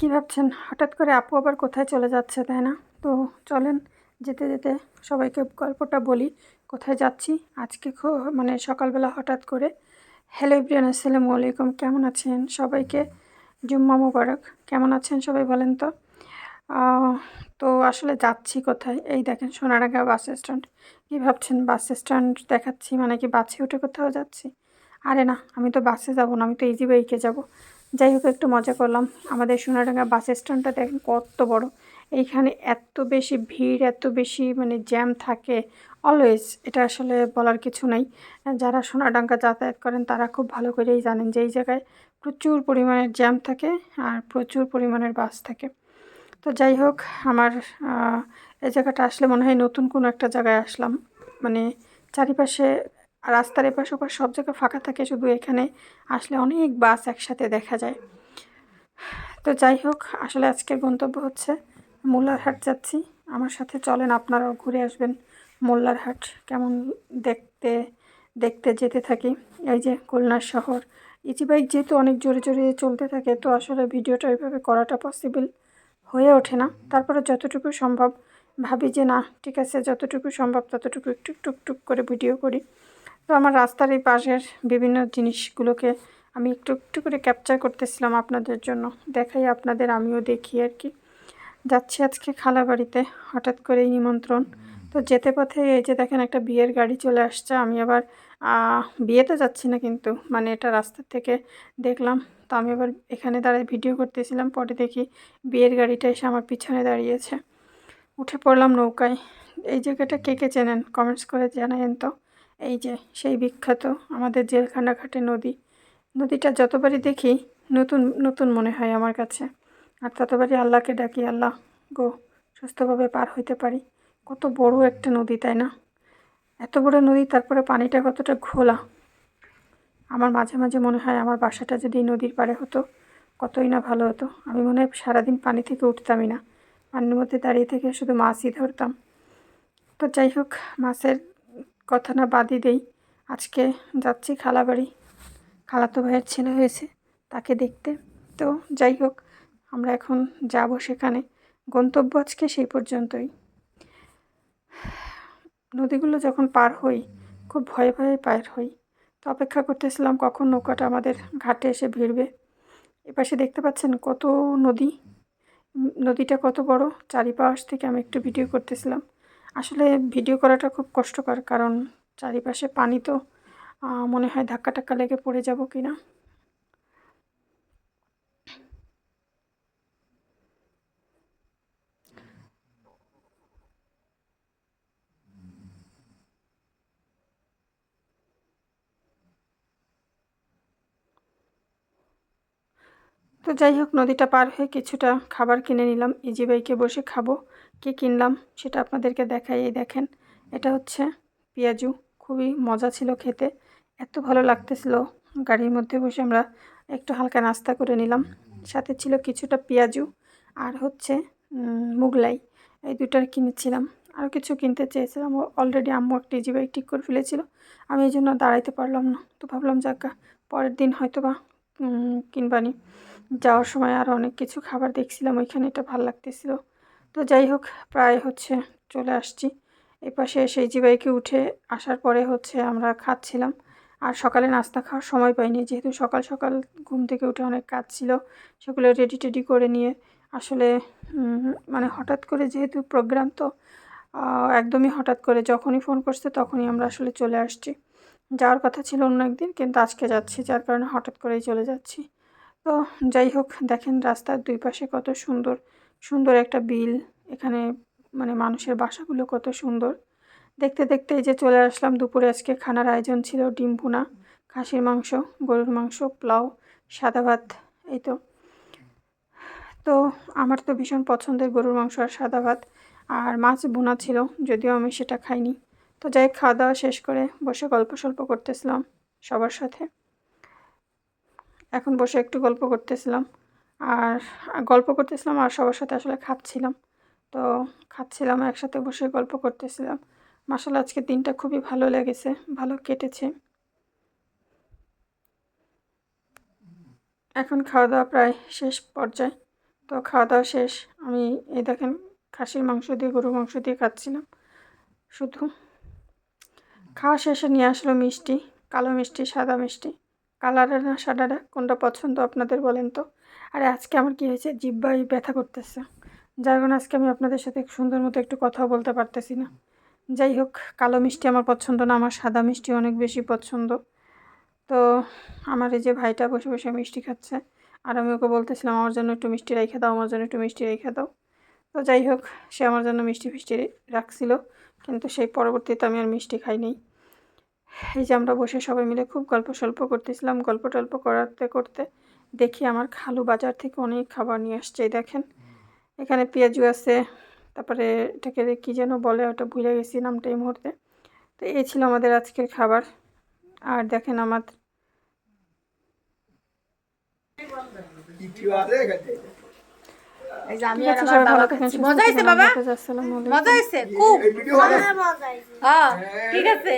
কী ভাবছেন? হঠাৎ করে আপু আবার কোথায় চলে যাচ্ছে, তাই না? তো চলেন, যেতে যেতে সবাইকে গল্পটা বলি, কোথায় যাচ্ছি? আজকে মানে সকালবেলা হঠাৎ করে, হ্যালো ইব্রিয়ান আসসালামু আলাইকুম, কেমন আছেন? সবাইকে জুম্মা মোবারক, কেমন আছেন সবাই বলেন তো? তো আসলে যাচ্ছি কোথায়? এই দেখেন সোনারাঙ্গা বাস স্ট্যান্ড। কী ভাবছেন? বাস স্ট্যান্ড দেখাচ্ছি মানে কি বাসে উঠে কোথাও যাচ্ছি? আরে না, আমি তো বাসে যাব না, আমি তো ইজি বাইকে যাব। যাই হোক, একটু মজা করলাম। আমাদের সোনাডাঙ্গা বাস স্ট্যান্ডটা দেখেন কত বড়। এইখানে এত বেশি ভিড়, এত বেশি মানে জ্যাম থাকে। অলওয়েজ এটা আসলে বলার কিছু নাই। যারা সোনাডাঙ্গা যাতায়াত করেন, তারা খুব ভালো করেই জানেন যে এই জায়গায় প্রচুর পরিমাণের জ্যাম থাকে আর প্রচুর পরিমাণের বাস থাকে। তো যাই হোক, আমার এই জায়গাটা আসলে মনে হয় নতুন কোনো একটা জায়গায় আসলাম। মানে চারিপাশে রাস্তার এপাশ ওপাশ সব জায়গায় ফাঁকা থাকে, শুধু এখানে আসলে অনেক বাস একসাথে দেখা যায়। তো যাই হোক, আসলে আজকের গন্তব্য হচ্ছে মোল্লারহাট যাচ্ছি। আমার সাথে চলেন, আপনারাও ঘুরে আসবেন মোল্লারহাট। কেমন দেখতে দেখতে যেতে থাকি। এই যে খুলনা শহর, ইজি বাইক যেহেতু অনেক জোরে জোরে চলতে থাকে, তো আসলে ভিডিওটা ওইভাবে করাটা পসিবল হয়ে ওঠে না। তারপরে যতটুকু সম্ভব ভাবি যে, না, ঠিক আছে, যতটুকু সম্ভব ততটুকু একটু টুক টুক করে ভিডিও করি। তো আমার রাস্তার এই পাশের বিভিন্ন জিনিসগুলোকে আমি একটু একটু করে ক্যাপচার করতেছিলাম আপনাদের জন্য। দেখাই আপনাদের, আমিও দেখি আর কি। যাচ্ছি আজকে খালা বাড়িতে হঠাৎ করেই নিমন্ত্রণ। তো যেতে পথে এই যে দেখেন একটা বিয়ের গাড়ি চলে আসছে, আমি আবার বিয়েতে যাচ্ছি না কিন্তু মানে এটা রাস্তার থেকে দেখলাম। তো আমি আবার এখানে দাঁড়ায় ভিডিও করতেছিলাম, পরে দেখি বিয়ের গাড়িটা এসে আমার পিছনে দাঁড়িয়েছে। উঠে পড়লাম নৌকায়। এই জায়গাটা কে কে চেনেন? কমেন্টস করে জানায়েন তো। এই যে সেই বিখ্যাত আমাদের জেলখানা ঘাটে নদী। নদীটা যতবারই দেখি নতুন নতুন মনে হয় আমার কাছে। আর ততবারই আল্লাহকে ডাকি, আল্লাহ গো, সুস্থভাবে পার হইতে পারি। কত বড় একটা নদী, তাই না? এত বড় নদী, তারপরে পানিটা কতটা ঘোলা। আমার মাঝে মাঝে মনে হয় আমার বাসাটা যদি নদীর পাড়ে হতো, কতই না ভালো হতো। আমি মনে হয় সারাদিন পানি থেকে উঠতামই না। পানির মধ্যে দাঁড়িয়ে থেকে শুধু মাছই ধরতাম। তো যাই হোক, মাছের কথা না বাদই দেই, আজকে যাচ্ছি খালা খালাবাড়ি। খালাতো ভাইয়ের ছেলে হয়েছে তাকে দেখতে। তো যাই হোক, আমরা এখন যাব সেখানে। গন্তব্য আজকে সেই পর্যন্তই। নদীগুলো যখন পার হই, খুব ভয়ে ভয়ে পার হই। তো অপেক্ষা করতেছিলাম কখন নৌকাটা আমাদের ঘাটে এসে ভিড়বে। এপাশে দেখতে পাচ্ছেন কত নদী। নদীটা কত বড়, চারিপাশ থেকে আমি একটু ভিডিও করতেছিলাম। আসলে ভিডিও করাটা খুব কষ্টকর, কারণ চারিপাশে পানি তো মনে হয় ধাক্কা টাক্কা লেগে পড়ে যাব কি না তো যাই হোক, নদীটা পার হয়ে কিছুটা খাবার কিনে নিলাম। ইজি বাইকে বসে খাব। কি কিনলাম সেটা আপনাদেরকে দেখাই। এই দেখেন, এটা হচ্ছে পেঁয়াজু। খুবই মজা ছিল খেতে। এত ভালো লাগতেছিল। গাড়ির মধ্যে বসে আমরা একটু হালকা নাস্তা করে নিলাম। সাথে ছিল কিছুটা পেঁয়াজু আর হচ্ছে মুগলাই। এই দুটার কিনেছিলাম। আর কিছু কিনতে চেয়েছিলাম। অলরেডি আম্মু একটা ইজি বাইক ঠিক করে ফেলেছিল। আমি এই জন্য দাঁড়াইতে পারলাম না। তো ভাবলাম যাক্কা পরের দিন হয়তো বা কিনবানি। যাওয়ার সময় আরও অনেক কিছু খাবার দেখছিলাম, ওইখানে এটা ভালো লাগতেছিল। তো যাই হোক, প্রায় হচ্ছে চলে আসছি। এই পাশে সেই জিবাইকে উঠে আসার পরে হচ্ছে আমরা খাচ্ছিলাম। আর সকালে নাস্তা খাওয়ার সময় পাইনি, যেহেতু সকাল সকাল ঘুম থেকে উঠে অনেক কাজ ছিল, সেগুলো রেডি টেডি করে নিয়ে আসলে মানে হঠাৎ করে যেহেতু প্রোগ্রাম তো একদমই হঠাৎ করে যখনই ফোন করছে তখনই আমরা আসলে চলে আসছি। যাওয়ার কথা ছিল অন্য একদিন, কিন্তু আজকে যাচ্ছি, যার কারণে হঠাৎ করেই চলে যাচ্ছি। তো যাই হোক, দেখেন রাস্তার দুই পাশে কত সুন্দর সুন্দর একটা বিল। এখানে মানে মানুষের বাসাগুলো কত সুন্দর। দেখতে দেখতে এই যে চলে আসলাম দুপুরে, আজকে খানার আয়োজন ছিল ডিম ভুনা, খাসির মাংস, গরুর মাংস, পোলাও, সাদা ভাত, এই তো। তো আমার তো ভীষণ পছন্দের গরুর মাংস আর সাদা ভাত, আর মাছ বোনা ছিল, যদিও আমি সেটা খাইনি। তো যাই খাওয়া দাওয়া শেষ করে বসে গল্প সল্প করতেছিলাম সবার সাথে। এখন বসে একটু গল্প করতেছিলাম। আর গল্প করতেছিলাম আর সবার সাথে আসলে খাচ্ছিলাম। তো খাচ্ছিলাম, একসাথে বসে গল্প করতেছিলাম। মাসাল আজকে দিনটা খুবই ভালো লেগেছে, ভালো কেটেছে। এখন খাওয়া দাওয়া প্রায় শেষ পর্যায়ে। তো খাওয়া দাওয়া শেষ, আমি এই দেখেন খাসির মাংস দিয়ে, গরুর মাংস দিয়ে খাচ্ছিলাম। শুধু খাওয়া শেষে নিয়ে আসলো মিষ্টি, কালো মিষ্টি, সাদা মিষ্টি। কালারের না সাদাটা কোনটা পছন্দ আপনাদের বলেন তো? আর আজকে আমার কী হয়েছে? জিব্বাই ব্যথা করতেছে। যার কারণে আজকে আমি আপনাদের সাথে সুন্দর মতো একটু কথাও বলতে পারতেছি না। যাই হোক, কালো মিষ্টি আমার পছন্দ না, আমার সাদা মিষ্টি অনেক বেশি পছন্দ। তো আমার এই যে ভাইটা বসে বসে মিষ্টি খাচ্ছে, আর আমি ওকে বলতেছিলাম, আমার জন্য একটু মিষ্টি রেখে দাও, আমার জন্য একটু মিষ্টি রেখে দাও। তো যাই হোক, সে আমার জন্য মিষ্টি ফিষ্টি রাখছিল, কিন্তু সেই পরবর্তীতে আমি আর মিষ্টি খাইনি এই যে আমরা বসে সবাই মিলে খুব গল্প সল্প করতেছিলাম গল্প টল্প করাতে করতে দেখি আমার খালু বাজার থেকে অনেক খাবার নিয়ে আসছে দেখেন। এখানে পেঁয়াজু আছে তারপরে এটাকে কী যেন বলে ওটা ভুলে গেছি নামটা এই মুহূর্তে। তো এই ছিল আমাদের আজকের খাবার। আর দেখেন আমার মজা হয়েছে বাবা? মজা হয়েছে খুব। হ্যাঁ ঠিক আছে।